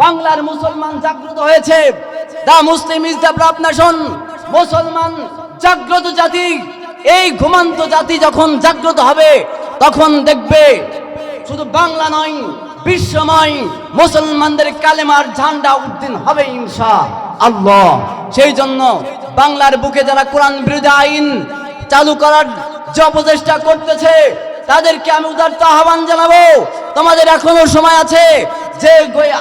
বাংলার মুসলমান জাগ্রত হয়েছে। The Muslim is the brave nation. মুসলমান জাগ্রত জাতি, এই ঘুমান্ত জাতি যখন জাগ্রত হবে, তখন দেখবে শুধু বাংলা নয়, বিশ্বময় মুসলমানদের কালেমার ঝান্ডা উদ্দিন হবে ইনশা আল্লাহ। সেই জন্য বাংলার বুকে যারা কোরআন বিরোধী আইন চালু করার যে অপচেষ্টা করতেছে, তাদেরকে আমি উদারতা আহ্বান জানাব। তোমাদের এখনও সময় আছে যে গই-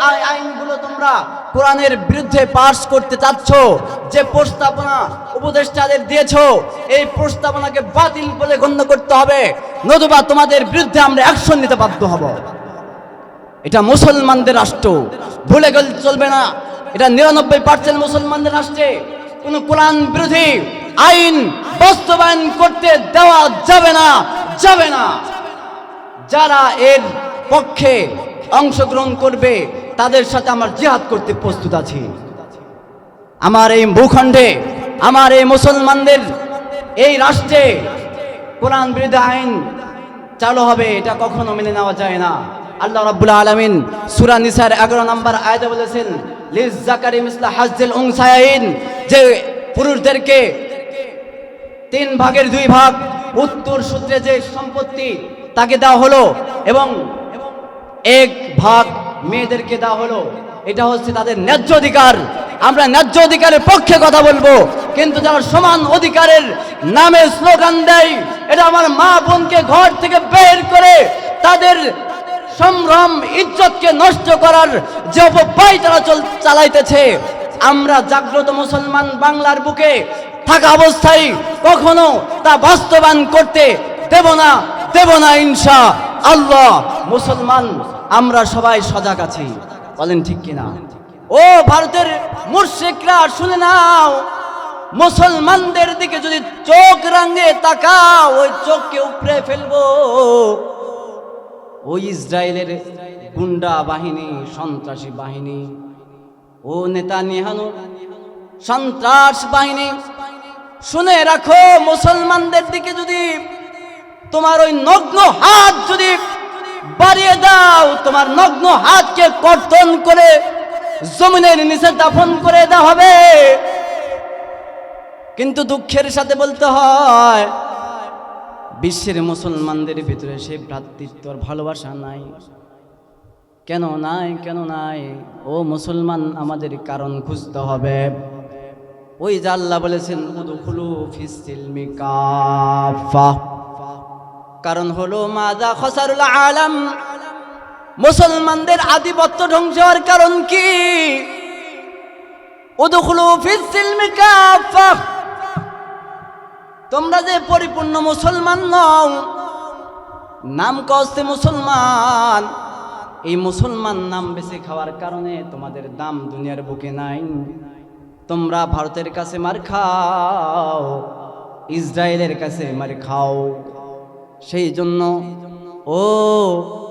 আই- তোমরা কোরআনের বিরুদ্ধে পাশ করতে চাচ্ছ, যে প্রস্তাবনা উপদেষ্টাদের দিয়েছ, এই প্রস্তাবনাকে বাতিল বলে গণ্য করতে হবে। নতুবা তোমাদের বিরুদ্ধে আমরা অ্যাকশন নিতে বাধ্য হব। এটা মুসলমানদের রাষ্ট্র। ভুলে গেলে চলবে না। এটা নিরানব্বই পার্সেন্ট মুসলমানদের রাষ্ট্রে। কোন কোরআন বিরোধী আইন বাস্তবায়ন করতে দেওয়া যাবে না যাবে না। যারা এর পক্ষে অংশগ্রহণ করবে তাদের সাথে আমার জিহাদ করতে প্রস্তুত আছি। আমার এই ভূখণ্ডে, আমার এই মুসলমানদের এই রাষ্ট্রে কোরআন বিরোধী আইন চালু হবে, এটা কখনো মেনে নেওয়া যায় না। আল্লাহ রাব্বুল আলামিন সূরা নিসার 11 নম্বর আয়াতে বলেছেন, লিজ জাকারি মিসলা হাজ্জিল উনসায়াইন যে পুরুষদেরকে তিন ভাগের দুই ভাগ উত্তর সূত্রে যে সম্পত্তি তাকে দেওয়া হলো এবং এক ভাগ মেয়েদেরকে দেওয়া হলো। এটা হচ্ছে তাদের ন্যায্য অধিকার। আমরা ন্যায্য অধিকারের পক্ষে কথা বলব, কিন্তু যারা সমান অধিকারের নামে স্লোগান দেয় এটা আমার মা বোনকে ঘর থেকে বের করে তাদের সম্ভ্রম, ইজ্জতকে নষ্ট করার যে অপব্যয় তারা চল চালাইতেছে। আমরা জাগ্রত মুসলমান বাংলার বুকে থাকা অবস্থায় কখনো তা বাস্তবায়ন করতে দেব না দেব না ইনশা। আল্লাহ, মুসলমান, আমরা সবাই সজাগ আছি। বলেন ঠিক কিনা? ও ভারতের মুর্শিকরা শুনে নাও। মুসলমানদের দিকে যদি চোখ রাঙে তাকাও, ওই চোখকে উপরে ফেলব। ওই ইসরায়েলের গুন্ডা বাহিনী, সন্ত্রাসী বাহিনী, ও নেতা নিহানো সন্ত্রাস বাহিনী, শুনে রাখো, মুসলমানদের দিকে যদি তোমার ওই নগ্ন হাত যদি বাড়িয়ে দাও, তোমার নগ্ন হাতকে কর্তন করে জমিনের নিচে দাফন করে দেওয়া হবে। কিন্তু দুঃখের সাথে বলতে হয়, বিশ্বের মুসলমানদের ভিতরে সেই ভ্রাতৃত্ব ভালোবাসা নাই। কেন নাই কেন নাই? ও মুসলমান, আমাদের কারণ খুঁজতে হবে। ওই যে আল্লাহ বলেছেন, উদুখুলু ফিসিলমি কাফা কারণ হলো মাজা খসারুল আলাম। মুসলমানদের আধিপত্য ধ্বংস হওয়ার কারণ কি? তোমরা যে পরিপূর্ণ মুসলমান নও, নাম কস্তে মুসলমান। এই মুসলমান নাম বেছে খাওয়ার কারণে তোমাদের দাম দুনিয়ার বুকে নাই। তোমরা ভারতের কাছে মার খাও, ইসরায়েলের কাছে মার খাও। সেই জন্য ও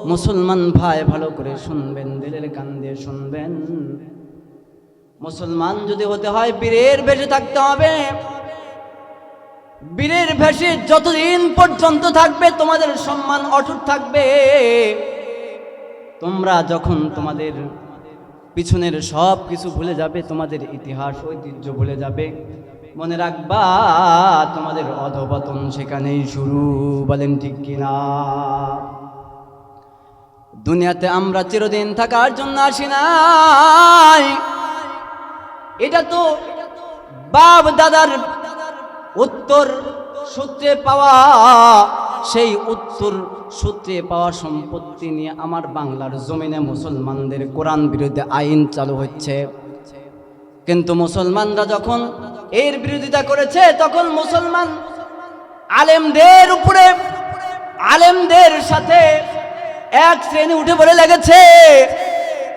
মুসলমান ভাই, ভালো করে শুনবেন, দিলের কান দিয়ে শুনবেন। মুসলমান যদি হতে হয়, বীরের বেশে থাকতে হবে। বীরের ভেসে যতদিন পর্যন্ত থাকবে, তোমাদের সম্মান অটুট থাকবে। তোমরা যখন তোমাদের পিছনের সব কিছু ভুলে যাবে, তোমাদের ইতিহাস, ঐতিহ্য ভুলে যাবে। মনে রাখবা, তোমাদের অধপতন সেখানেই শুরু, বলেন ঠিক কিনা? দুনিয়াতে আমরা চিরদিন থাকার জন্য আসি নাই। এটা তো বাপ দাদার উত্তর সূত্রে পাওয়া, সেই উত্তর সূত্রে পাওয়া সম্পত্তি নিয়ে আমার বাংলার জমিনে মুসলমানদের কোরআন বিরুদ্ধে আইন চালু হচ্ছে। কিন্তু মুসলমানরা যখন এর বিরোধিতা করেছে তখন মুসলমান আলেমদের উপরে, আলেমদের সাথে এক শ্রেণি উঠে পড়ে লেগেছে,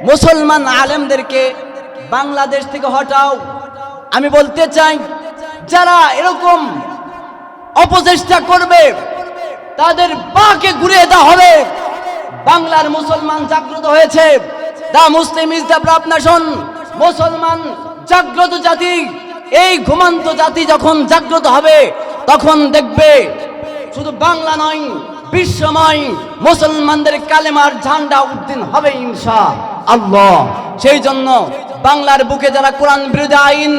মুসলমান আলেমদেরকে বাংলাদেশ থেকে হটাও। আমি বলতে চাই, যারা এরকম অপচেষ্টা করবে, তাদের বাকে ঘুরিয়ে দেওয়া হবে। বাংলার মুসলমান জাগ্রত হয়েছে। The Muslim is the brave nation মুসলমান জাগ্রত জাতি। এই ঘুমান্ত জাতি যখন জাগ্রত হবে তখন দেখবে শুধু বাংলা নয় বিশ্বময় মুসলমানদের কালেমার ঝান্ডা উদ্দিন হবে ইনশা আল্লাহ। সেই জন্য বাংলার বুকে যারা কোরআন বিরোধী আইন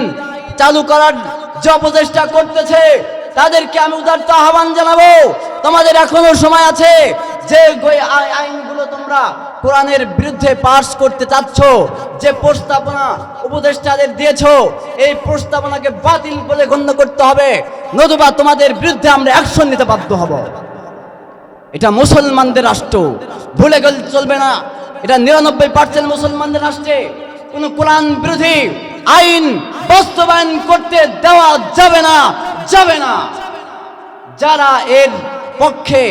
চালু করার যে অপচেষ্টা করতেছে তাদেরকে আমি উদারত আহ্বান জানাব। তোমাদের এখনও সময় আছে যে আইনগুলো তোমরা কোরআনের বিরুদ্ধে পাশ করতে চাচ্ছ, যে প্রস্তাবনা উপদেষ্টাদের দিয়েছ, এই প্রস্তাবনাকে বাতিল বলে গণ্য করতে হবে। নতুবা তোমাদের বিরুদ্ধে আমরা অ্যাকশন নিতে বাধ্য হব। এটা মুসলমানদের রাষ্ট্র। ভুলে গেলে চলবে না। এটা নিরানব্বই পার্সেন্ট মুসলমানদের রাষ্ট্রে। কোনো কোরআন বিরোধী আইন বাস্তবায়ন করতে দেওয়া যাবে না যাবে না। যারা এর পক্ষে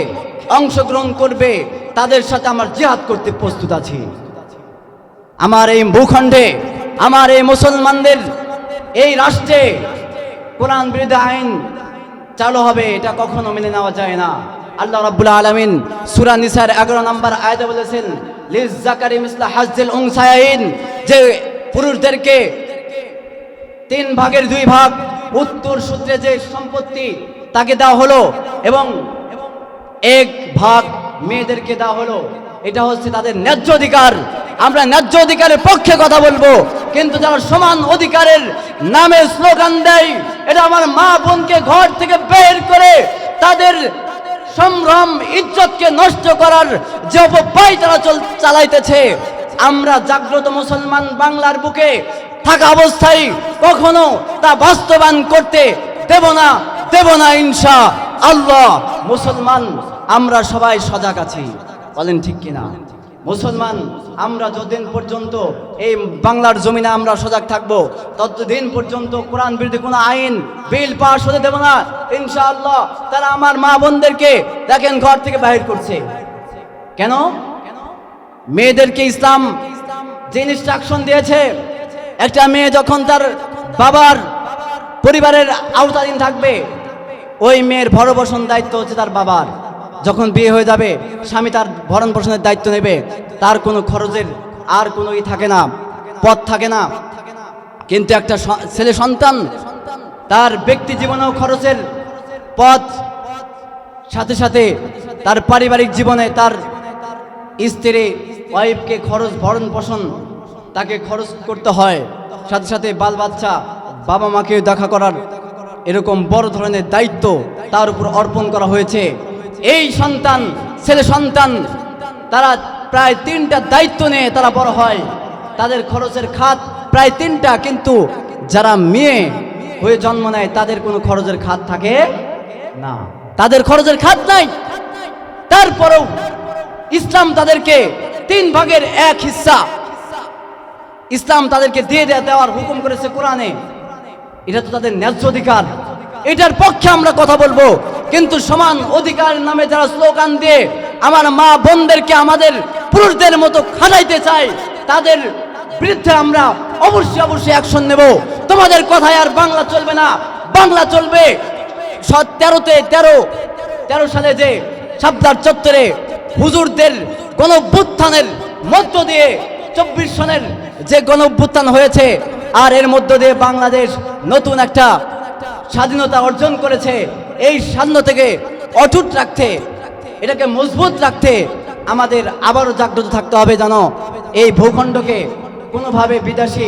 অংশগ্রহণ করবে তাদের সাথে আমার জিহাদ করতে প্রস্তুত আছি। আমার এই ভূখণ্ডে, আমার এই মুসলমানদের এই রাষ্ট্রে কোরআন বিরোধী আইন চালু হবে, এটা কখনো মেনে নেওয়া যায় না। আল্লাহ রাব্বুল আলামিন সূরা নিসার 11 নম্বর আয়াতে বলেছেন, লিজ জাকারি মিসলা হাজ্জিল উনসায়াইন যে পুরুষদেরকে তিন ভাগের দুই ভাগ উত্তর সূত্রে যে সম্পত্তি তাকে দেওয়া হলো এবং এক ভাগ মেয়েদেরকে দেওয়া হলো। এটা হচ্ছে তাদের ন্যায্য অধিকার। আমরা ন্যায্য অধিকারের পক্ষে কথা বলব, কিন্তু যারা সমান অধিকারের নামে স্লোগান দেয়, এটা আমার মা বোনকে ঘর থেকে বের করে তাদের সম্ভ্রম, ইজ্জতকে নষ্ট করার যে অপব্যয় তারা চল, চালাইতেছে। আমরা জাগ্রত মুসলমান বাংলার বুকে থাকা অবস্থায় কখনো তা বাস্তবায়ন করতে দেব না দেব না ইনশা। আল্লাহ, মুসলমান, আমরা সবাই সজাগ আছি। বলেন ঠিক কিনা? মুসলমান, আমরা যতদিন পর্যন্ত এই বাংলার জমিনে আমরা সজাগ থাকব, ততদিন পর্যন্ত কোরআন বিরোধী কোনো আইন, বিল পাশ হতে দেব না। ইনশাআল্লাহ, তারা আমার মা বোনদেরকে দেখেন ঘর থেকে বাহির করছে। কেন? মেয়েদেরকে ইসলাম যে ইনস্ট্রাকশন দিয়েছে, একটা মেয়ে যখন তার বাবার পরিবারের আওতাধীন থাকবে ওই মেয়ের ভরণ পোষণ দায়িত্ব হচ্ছে তার বাবার। যখন বিয়ে হয়ে যাবে, স্বামী তার ভরণ পোষণের দায়িত্ব নেবে। তার কোনো খরচের আর কোনো ই থাকে না, পথ থাকে না। কিন্তু একটা ছেলে সন্তান, তার ব্যক্তি জীবনেও খরচের পথ, সাথে সাথে তার পারিবারিক জীবনে তার স্ত্রী, ওয়াইফকে খরচ ভরণ পোষণ তাকে খরচ করতে হয়। সাথে সাথে বাল বাচ্চা বাবা মাকে দেখা করার এরকম বড় ধরনের দায়িত্ব তার উপর অর্পণ করা হয়েছে। এই সন্তান, ছেলে সন্তান, তারা প্রায় তিনটা দায়িত্ব নিয়ে তারা বড় হয়। তাদের খরচের খাত প্রায় তিনটা, কিন্তু যারা মেয়ে হয়ে জন্ম নেয়, তাদের কোনো খরচের খাত থাকে না। তাদের খরচের খাত নাই। তারপরেও ইসলাম তাদেরকে তিন ভাগের এক হিস্সা ইসলাম তাদেরকে দেয়া দেওয়ার হুকুম করেছে কোরআনে। এটা তো তাদের ন্যায্য অধিকার। এটার পক্ষে আমরা কথা বলব। কিন্তু সমান অধিকার নামে যারা স্লোগান দিয়ে আমার মা বোনদেরকে আমাদের পুরুষদের মতো খাটাইতে চায়, তাদের বিরুদ্ধে আমরা অবশ্যই অবশ্যই অ্যাকশন নেব। তোমাদের কথায় আর বাংলা চলবে না। বাংলা চলবে। তেরোতে তেরো তেরো সালে যে সাবদার চত্বরে হুজুরদের গণ মধ্য দিয়ে চব্বিশ সনের যে গণ হয়েছে আর এর মধ্য দিয়ে বাংলাদেশ নতুন একটা স্বাধীনতা অর্জন করেছে। এই স্বাধীনতাকে অটুট রাখতে, এটাকে মজবুত রাখতে আমাদের আবারও জাগ্রত থাকতে হবে জানো এই ভূখণ্ডকে কোনোভাবে বিদেশি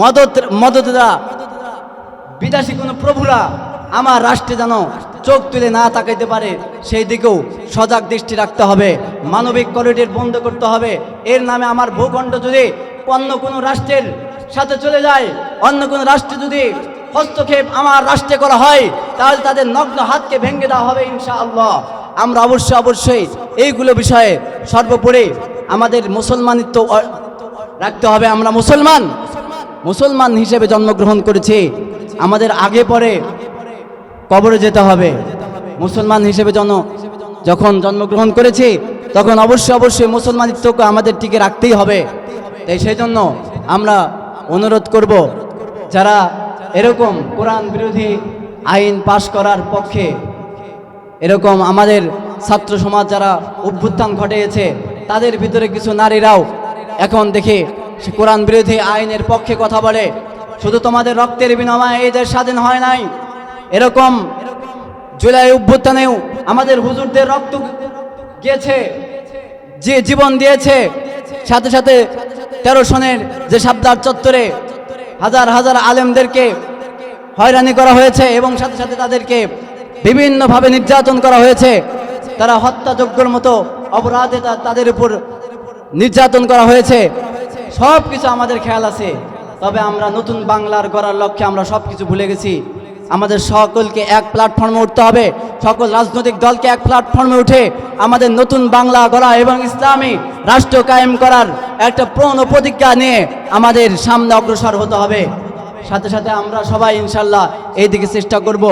মদত মদতরা বিদেশি কোনো প্রভুরা আমার রাষ্ট্রে যেন চোখ তুলে না তাকাইতে পারে, সেই দিকেও সজাগ দৃষ্টি রাখতে হবে। মানবিক করিডোর বন্ধ করতে হবে। এর নামে আমার ভূখণ্ড যদি অন্য কোনো রাষ্ট্রের সাথে চলে যায়। অন্য কোনো রাষ্ট্রে যদি হস্তক্ষেপ আমার রাষ্ট্রে করা হয়, তাহলে তাদের নগ্ন হাতকে ভেঙে দেওয়া হবে ইনশাআল্লাহ। আমরা অবশ্যই অবশ্যই এইগুলো বিষয়ে সর্বোপরি আমাদের মুসলমানিত্ব রাখতে হবে। আমরা মুসলমান মুসলমান হিসেবে জন্মগ্রহণ করেছি। আমাদের আগে পরে কবরে যেতে হবে। মুসলমান হিসেবে জন যখন জন্মগ্রহণ করেছি, তখন অবশ্যই অবশ্যই মুসলমানিত্বকে আমাদের টিকে রাখতেই হবে। তাই সেই জন্য আমরা অনুরোধ করব, যারা এরকম কোরআন বিরোধী আইন পাশ করার পক্ষে, এরকম আমাদের ছাত্র সমাজ যারা অভ্যুত্থান ঘটিয়েছে, তাদের ভিতরে কিছু নারীরাও এখন দেখে সে কোরআন বিরোধী আইনের পক্ষে কথা বলে, শুধু তোমাদের রক্তের বিনিময়ে এই দেশ স্বাধীন হয় নাই। এরকম জুলাই অভ্যুত্থানেও আমাদের হুজুরদের রক্ত গিয়েছে, যে জীবন দিয়েছে, সাথে সাথে তেরো সনের যে সাবদার চত্বরে হাজার হাজার আলেমদেরকে হয়রানি করা হয়েছে এবং সাথে সাথে তাদেরকে বিভিন্নভাবে নির্যাতন করা হয়েছে, তারা হত্যাযজ্ঞর মতো অপরাধে তাদের উপর নির্যাতন করা হয়েছে। সব কিছু আমাদের খেয়াল আছে। তবে আমরা নতুন বাংলার গড়ার লক্ষ্যে আমরা সব কিছু ভুলে গেছি। আমাদের সকলকে এক প্ল্যাটফর্মে উঠতে হবে। সকল রাজনৈতিক দলকে এক প্ল্যাটফর্মে উঠে আমাদের নতুন বাংলা গড়া এবং ইসলামী রাষ্ট্র কায়েম করার একটা প্রণ প্রতিজ্ঞা নিয়ে আমাদের সামনে অগ্রসর হতে হবে। সাথে সাথে আমরা সবাই ইনশাল্লাহ এই দিকে চেষ্টা করব।